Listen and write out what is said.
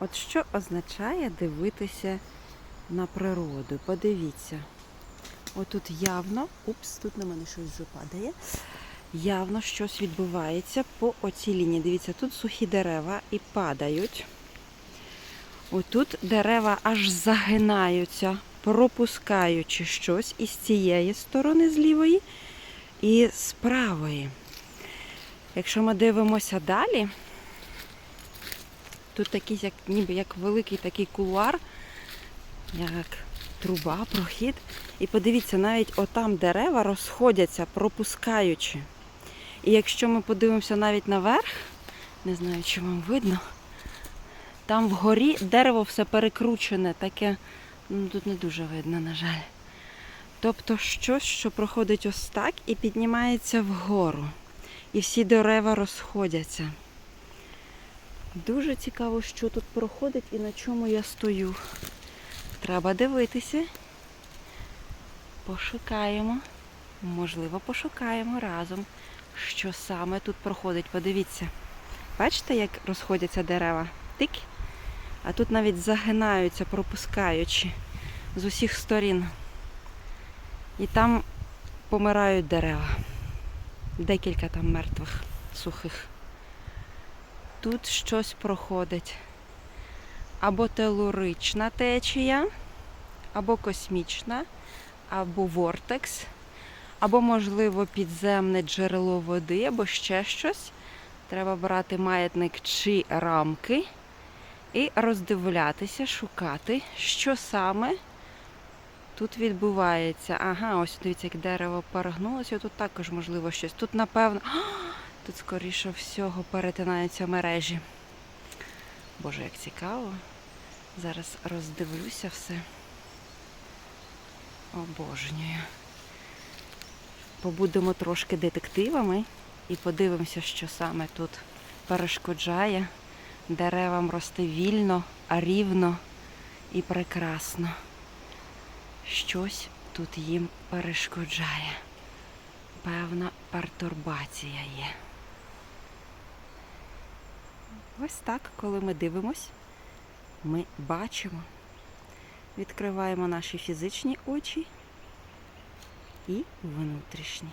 От що означає дивитися на природу? Подивіться. Отут явно, упс, тут на мене щось вже падає. Явно щось відбувається по оцій лінії. Дивіться, тут сухі дерева і падають. Отут дерева аж загинаються, пропускаючи щось із цієї сторони, з лівої і з правої. Якщо ми дивимося далі, тут такий, як, ніби як великий такий кулуар, як труба, прохід. І подивіться, навіть отам дерева розходяться, пропускаючи. І якщо ми подивимося навіть наверх, не знаю, чи вам видно, там вгорі дерево все перекручене, таке, ну тут не дуже видно, на жаль. Тобто щось, що проходить ось так і піднімається вгору. І всі дерева розходяться. Дуже цікаво, що тут проходить і на чому я стою. Треба дивитися. Пошукаємо. Можливо, пошукаємо разом, що саме тут проходить. Подивіться. Бачите, як розходяться дерева? Тик. А тут навіть загинаються, пропускаючи з усіх сторін. І там помирають дерева. Декілька там мертвих, сухих. Тут щось проходить. Або телурична течія, або космічна, або вортекс, або, можливо, підземне джерело води, або ще щось. Треба брати маятник чи рамки і роздивлятися, шукати, що саме тут відбувається. Ага, ось дивіться, як дерево перегнулося, тут також можливо щось. Тут, напевно, тут, скоріше всього, перетинаються мережі. Боже, як цікаво. Зараз роздивлюся все. Обожнюю. Побудемо трошки детективами і подивимося, що саме тут перешкоджає деревам рости вільно, рівно і прекрасно. Щось тут їм перешкоджає. Певна пертурбація є. Ось так, коли ми дивимось, ми бачимо. Відкриваємо наші фізичні очі і внутрішні.